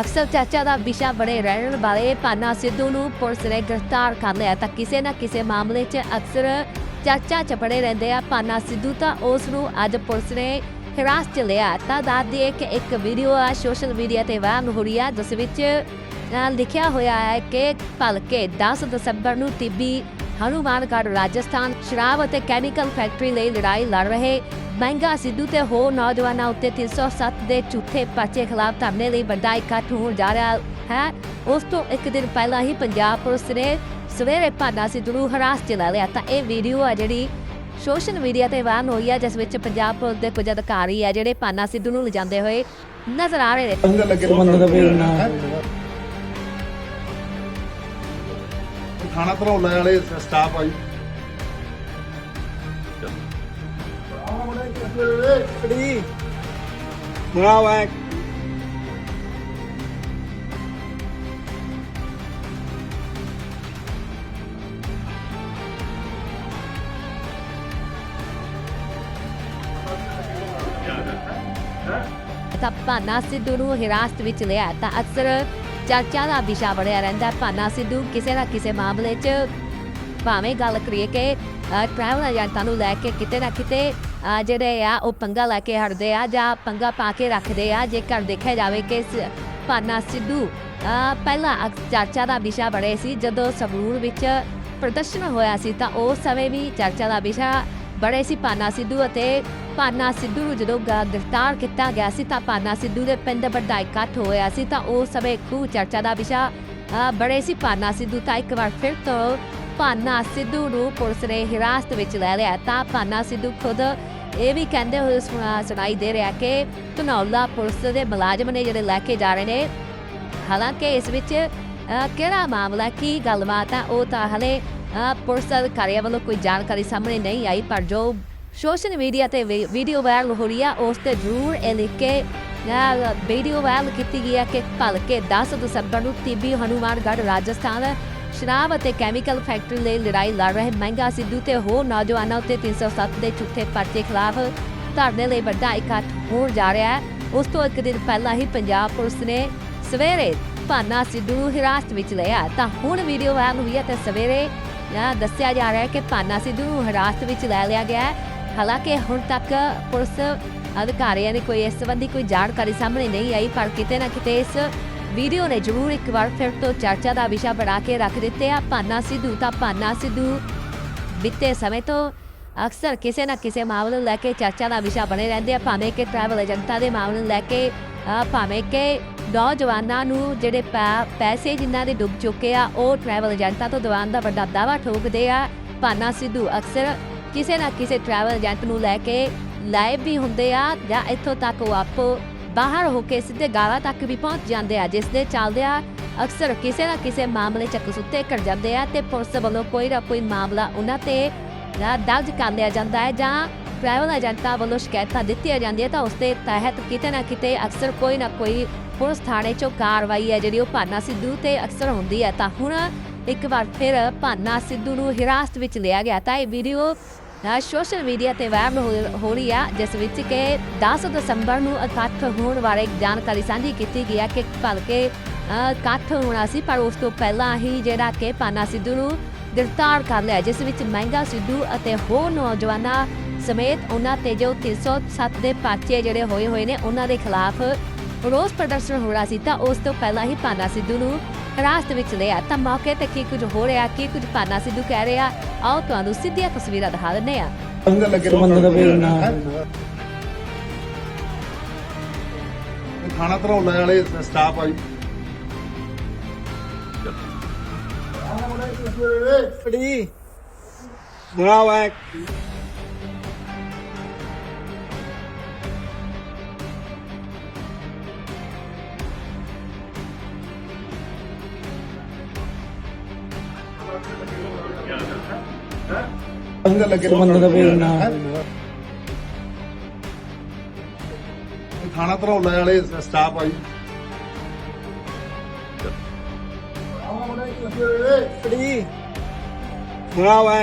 ਅਕਸਰ ਚਰਚਾ ਦਾ ਵਿਸ਼ਾ ਬਣੇ ਰਹਿਣ ਵਾਲੇ ਪਾਨਾ ਸਿੱਧੂ ਨੂੰ ਪੁਲਿਸ ਨੇ ਗ੍ਰਿਫਤਾਰ ਕਰ ਲਿਆ ਤਾਂ ਕਿਸੇ ਨਾ ਕਿਸੇ ਮਾਮਲੇ 'ਚ ਅਕਸਰ ਚਰਚਾ 'ਚ ਬਣੇ ਰਹਿੰਦੇ ਆ ਪਾਨਾ ਸਿੱਧੂ ਤਾਂ ਉਸ ਨੂੰ ਅੱਜ ਪੁਲਿਸ ਨੇ ਹਿਰਾਸਤ 'ਚ ਲਿਆ। ਤਾਂ ਦੱਸਦੀ ਦਈਏ ਕਿ ਇੱਕ ਵੀਡੀਓ ਆ ਸੋਸ਼ਲ ਮੀਡੀਆ ਤੇ ਵਾਇਰਲ ਹੋ ਰਹੀ ਆ ਜਿਸ ਵਿੱਚ ਅ, ਲਿਖਿਆ ਹੋਇਆ ਹੈ ਕਿ ਭਲਕੇ 10 ਦਸੰਬਰ ਨੂੰ ਟਿੱਬੀ ਹਨੂਮਾਨਗੜ੍ਹ, ਰਾਜਸਥਾਨ, ਸ਼ਰਾਬ ਅਤੇ ਕੈਮੀਕਲ ਫੈਕਟਰੀ ਲਈ ਲੜਾਈ ਲੜ ਰਹੇ ਮਹਿੰਗਾ ਸਿੱਧੂ ਤੇ ਹੋਰ ਨੌਜਵਾਨਾਂ ਉੱਤੇ 307 ਦੇ ਝੂਠੇ ਪਰਚੇ ਖਿਲਾਫ ਧਰਨੇ ਲਈ ਵੱਡਾ ਇਕੱਠ ਹੋਣ ਜਾ ਰਿਹਾ ਹੈ। ਉਸ ਤੋਂ ਇੱਕ ਦਿਨ ਪਹਿਲਾਂ ਹੀ ਪੰਜਾਬ ਪੁਲਿਸ ਨੇ ਸਵੇਰੇ ਭਾਨਾ ਸਿੱਧੂ ਨੂੰ ਹਰਾਸ 'ਚ ਲੈ ਲਿਆ। ਤਾਂ ਇਹ ਵੀਡੀਓ ਆ ਜਿਹੜੀ ਸੋਸ਼ਲ ਮੀਡੀਆ ਤੇ ਵਾਇਰਲ ਹੋਈ ਹੈ ਜਿਸ ਵਿੱਚ ਪੰਜਾਬ ਪੁਲਿਸ ਦੇ ਕੁਝ ਅਧਿਕਾਰੀ ਆ ਜਿਹੜੇ ਪਾਨਾ ਸਿੱਧੂ ਨੂੰ ਲਿਜਾਂਦੇ ਹੋਏ ਨਜ਼ਰ ਆ ਰਹੇ ਨੇ। ਅੰਦਰ ਲੱਗੇ ਵਾਲੇ ਸਟਾਫ ਆਈ ਖੜੀ ਬਣਾ ਵਾ ਤਾਂ ਭਾਨਾ ਸਿੱਧੂ ਨੂੰ ਹਿਰਾਸਤ ਵਿੱਚ ਲਿਆ ਤਾਂ ਅਕਸਰ ਚਰਚਾ ਦਾ ਵਿਸ਼ਾ ਬਣਿਆ ਰਹਿੰਦਾ ਭਾਨਾ ਸਿੱਧੂ ਕਿਸੇ ਨਾ ਕਿਸੇ ਮਾਮਲੇ 'ਚ। ਭਾਵੇਂ ਗੱਲ ਕਰੀਏ ਕਿ ਟਰੈਵਲ ਏਜੰਟਾਂ ਨੂੰ ਲੈ ਕੇ ਕਿਤੇ ਨਾ ਕਿਤੇ ਜਿਹੜੇ ਆ ਉਹ ਪੰਗਾ ਲੈ ਕੇ ਹਟਦੇ ਆ ਜਾਂ ਪੰਗਾ ਪਾ ਕੇ ਰੱਖਦੇ ਆ। ਜੇਕਰ ਦੇਖਿਆ ਜਾਵੇ ਕਿ ਭਾਨਾ ਸਿੱਧੂ ਅ, ਪਹਿਲਾਂ ਚਰਚਾ ਦਾ ਵਿਸ਼ਾ ਬਣੇ ਸੀ। ਜਦੋਂ ਸੰਗਰੂਰ ਵਿੱਚ ਪ੍ਰਦਰਸ਼ਨ ਹੋਇਆ ਸੀ ਤਾਂ ਉਸ ਸਮੇਂ ਵੀ ਚਰਚਾ ਦਾ ਵਿਸ਼ਾ ਬੜੇ ਸੀ ਪਾਨਾ ਸਿੱਧੂ ਅਤੇ ਭਾਨਾ ਸਿੱਧੂ ਨੂੰ ਜਦੋਂ ਗ੍ਰਿਫਤਾਰ ਕੀਤਾ ਗਿਆ ਸੀ ਤਾਂ ਪਾਨਾ ਸਿੱਧੂ ਦੇ ਪਿੰਡ ਵੱਡਾ ਇਕੱਠ ਹੋਇਆ ਸੀ ਤਾਂ ਉਸ ਸਮੇਂ ਖੂਬ ਚਰਚਾ ਦਾ ਵਿਸ਼ਾ ਬੜੇ ਸੀ। ਪਾਨਾ ਸਿੱਧੂ ਤਾਂ ਇੱਕ ਵਾਰ ਫਿਰ ਤੋਂ ਪਾਨਾ ਸਿੱਧੂ ਨੂੰ ਪੁਲਿਸ ਨੇ ਹਿਰਾਸਤ ਵਿੱਚ ਲੈ ਲਿਆ। ਤਾਂ ਪਾਨਾ ਸਿੱਧੂ ਖੁਦ ਇਹ ਵੀ ਕਹਿੰਦੇ ਹੋਏ ਸੁਣਾਈ ਦੇ ਰਿਹਾ ਕਿ ਧਨੌਲਾ ਪੁਲਿਸ ਦੇ ਮੁਲਾਜ਼ਮ ਨੇ ਜਿਹੜੇ ਲੈ ਕੇ ਜਾ ਰਹੇ ਨੇ ਹਾਲਾਂਕਿ ਇਸ ਵਿੱਚ ਕਿਹੜਾ ਮਾਮਲਾ ਕੀ ਗੱਲਬਾਤ ਆ ਉਹ ਤਾਂ ਹਲੇ ਅ, ਪੁਲਿਸ ਅਧਿਕਾਰੀਆਂ ਵੱਲੋਂ ਕੋਈ ਜਾਣਕਾਰੀ ਸਾਹਮਣੇ ਨਹੀਂ ਆਈ ਪਰ ਜੋ ਸੋਸ਼ਲ ਮੀਡੀਆ ਤੇ ਵੀ- ਵੀਡੀਓ ਵਾਇਰਲ ਹੋ ਰਹੀ ਆ। ਉਸ ਤੇ ਜ਼ਰੂਰ ਇਹ ਲਿਖ ਕੇ ਅ, ਵੀਡੀਓ ਵਾਇਰਲ ਕੀਤੀ ਗਈ ਹੈ ਕਿ ਭਲਕੇ 10 ਦਸੰਬਰ ਨੂੰ ਤੀਬੀ ਹਨੂਮਾਨਗੜ੍ਹ ਰਾਜਸਥਾਨ ਸ਼ਰਾਬ ਅਤੇ ਕੈਮੀਕਲ ਫੈਕਟਰੀ ਲਈ ਲੜਾਈ ਲੜ ਰਹੇ ਮਹਿੰਗਾ ਸਿੱਧੂ ਤੇ ਹੋਰ ਨੌਜਵਾਨਾਂ ਉੱਤੇ 307 ਦੇ ਝੂਠੇ ਪਰਚੇ ਖਿਲਾਫ ਧਰਨੇ ਲਈ ਵੱਡਾ ਇਕੱਠ ਹੋਣ ਜਾ ਰਿਹਾ ਹੈ। ਉਸ ਤੋਂ ਇੱਕ ਦਿਨ ਪਹਿਲਾਂ ਹੀ ਪੰਜਾਬ ਪੁਲਿਸ ਨੇ ਸਵੇਰੇ ਭਾਨਾ ਸਿੱਧੂ ਨੂੰ ਹਿਰਾਸਤ ਵਿੱਚ ਲਿਆ ਤਾਂ ਹੁਣ ਵੀਡੀਓ ਵਾਇਰਲ ਹੋਈ ਹੈ ਤੇ ਸਵੇਰੇ ਦੱਸਿਆ ਜਾ ਰਿਹਾ ਹੈ ਕਿ ਭਾਨਾ ਸਿੱਧੂ ਨੂੰ ਹਿਰਾਸਤ ਵਿੱਚ ਲੈ ਲਿਆ ਗਿਆ ਹੈ। ਹਾਲਾਂਕਿ ਹੁਣ ਤੱਕ ਪੁਲਿਸ ਅਧਿਕਾਰੀਆਂ ਨੇ ਕੋਈ ਇਸ ਸੰਬੰਧੀ ਕੋਈ ਜਾਣਕਾਰੀ ਸਾਹਮਣੇ ਨਹੀਂ ਆਈ, ਪਰ ਕਿਤੇ ਨਾ ਕਿਤੇ ਇਸ ਵੀਡੀਓ ਨੇ ਜ਼ਰੂਰ ਇੱਕ ਵਾਰ ਫਿਰ ਤੋਂ ਚਰਚਾ ਦਾ ਵਿਸ਼ਾ ਬਣਾ ਕੇ ਰੱਖ ਦਿੱਤੇ ਆ। ਭਾਨਾ ਸਿੱਧੂ ਤਾਂ ਭਾਨਾ ਸਿੱਧੂ ਬੀਤੇ ਸਮੇਂ ਤੋਂ ਅਕਸਰ ਕਿਸੇ ਨਾ ਕਿਸੇ ਮਾਮਲੇ ਨੂੰ ਲੈ ਕੇ ਚਰਚਾ ਦਾ ਵਿਸ਼ਾ ਬਣੇ ਰਹਿੰਦੇ ਆ, ਭਾਵੇਂ ਕਿ ਟਰੈਵਲ ਏਜੰਟਾਂ ਦੇ ਮਾਮਲੇ ਨੂੰ ਲੈ ਕੇ ਭਾਵੇਂ ਕਿ ਨੌਜਵਾਨਾਂ ਨੂੰ ਜਿਹੜੇ ਪੈ- ਪੈਸੇ ਜਿਨ੍ਹਾਂ ਦੇ ਡੁੱਬ ਚੁੱਕੇ ਆ, ਉਹ ਟਰੈਵਲ ਏਜੰਟਾਂ ਤੋਂ ਦਵਾਨ ਦਾ ਵੱਡਾ ਦਾਵਾ ਠੋਕਦੇ ਆ। ਭਾਨਾ ਸਿੱਧੂ ਅਕਸਰ ਕਿਸੇ ਨਾ ਕਿਸੇ ਟਰੈਵਲ ਏਜੰਟ ਨੂੰ ਲੈ ਕੇ ਲਾਈਵ ਵੀ ਹੁੰਦੇ ਆ ਜਾਂ ਇੱਥੋਂ ਤੱਕ ਉਹ ਆਪੋ ਬਾਹਰ ਹੋ ਕੇ ਸਿੱਧੇ ਗਾਲਾਂ ਤੱਕ ਵੀ ਪਹੁੰਚ ਜਾਂਦੇ ਆ, ਜਿਸ ਦੇ ਚੱਲਦੇ ਆ ਅਕਸਰ ਕਿਸੇ ਨਾ ਕਿਸੇ ਮਾਮਲੇ ਚ ਕਸੁੱਤੇ ਕਰ ਜਾਂਦੇ ਆ ਤੇ ਪੁਲਿਸ ਵੱਲੋਂ ਕੋਈ ਨਾ ਕੋਈ ਮਾਮਲਾ ਉਹਨਾਂ ਤੇ ਦਰਜ ਕਰ ਲਿਆ ਜਾਂਦਾ ਹੈ ਜਾਂ ਟਰੈਵਲ ਏਜੰਟਾਂ ਵੱਲੋਂ ਸ਼ਿਕਾਇਤਾਂ ਦਿੱਤੀਆਂ ਜਾਂਦੀਆਂ ਤਾਂ ਉਸ ਦੇ ਤਹਿਤ ਕਿਤੇ ਨਾ ਕਿਤੇ ਅਕਸਰ ਕੋਈ ਨਾ ਕੋਈ ਪੁਲਿਸ ਥਾਣੇ ਚੋਂ ਕਾਰਵਾਈ ਹੈ ਜਿਹੜੀ ਉਹ ਭਾਨਾ ਸਿੱਧੂ ਤੇ ਅਕਸਰ ਹੁੰਦੀ ਹੈ। ਤਾਂ ਹੁਣ ਇੱਕ ਵਾਰ ਫਿਰ ਭਾਨਾ ਸਿੱਧੂ ਨੂੰ ਹਿਰਾਸਤ ਵਿੱਚ ਲਿਆ ਗਿਆ ਤਾਂ ਇਹ ਵੀਡੀਓ ਸੋਸ਼ਲ ਮੀਡੀਆ ਤੇ ਵਾਇਰਲ ਹੋ- ਰਹੀ ਆ, ਜਿਸ ਵਿੱਚ ਕਿ 10 ਦਸੰਬਰ ਨੂੰ ਇਕੱਠ ਹੋਣ ਬਾਰੇ ਜਾਣਕਾਰੀ ਸਾਂਝੀ ਕੀਤੀ ਗਈ ਕਿ ਭਲਕੇ ਇਕੱਠ ਹੋਣਾ ਸੀ, ਪਰ ਉਸ ਤੋਂ ਪਹਿਲਾਂ ਹੀ ਜਿਹੜਾ ਕਿ ਪਾਨਾ ਸਿੱਧੂ ਨੂੰ ਗ੍ਰਿਫਤਾਰ ਕਰ ਲਿਆ, ਜਿਸ ਵਿੱਚ ਮਹਿੰਗਾ ਸਿੱਧੂ ਅਤੇ ਹੋਰ ਨੌਜਵਾਨਾਂ ਸਮੇਤ ਉਹਨਾਂ ਤੇ ਜੋ 307 ਦੇ ਪਾਚੇ ਜਿਹੜੇ ਹੋਏ ਹੋਏ ਨੇ, ਉਹਨਾਂ ਦੇ ਖਿਲਾਫ ਰੋਸ ਪ੍ਰਦਰਸ਼ਨ ਹੋ ਰਿਹਾ ਸੀ, ਤਾਂ ਉਸ ਤੋਂ ਪਹਿਲਾਂ ਹੀ ਪਾਨਾ ਸਿੱਧੂ ਨੂੰ ਹਿਰਾਸਤ ਵਿੱਚ ਲਿਆ ਤਾਂ ਮੌਕੇ ਤੇ ਕੀ ਕੁਝ ਹੋ ਰਿਹਾ ਕੀ ਕੁਝ ਪਾਨਾ ਸਿੱਧੂ ਕਹਿ ਰਿਹਾ। ਆਓ ਤੁਹਾਨੂੰ ਸਿੱਧੀਆਂ ਤਸਵੀਰਾਂ ਦਿਖਾ ਦਿੰਦੇ ਆ ਖਾਣਾ ਧਰੌਲੇ ਵਾਲੇ ਸਟਾਫ ਆਈ ਖੜੀ ਬਣਾ ਵਾ। ਅੰਦਰ ਲੱਗੇ ਬੰਦੇ ਦਾ ਖਾਣਾ ਧਰੌਲੇ ਵਾਲੇ ਸਟਾਫ ਆਈ ਖੜੀ ਬਣਾ ਵਾ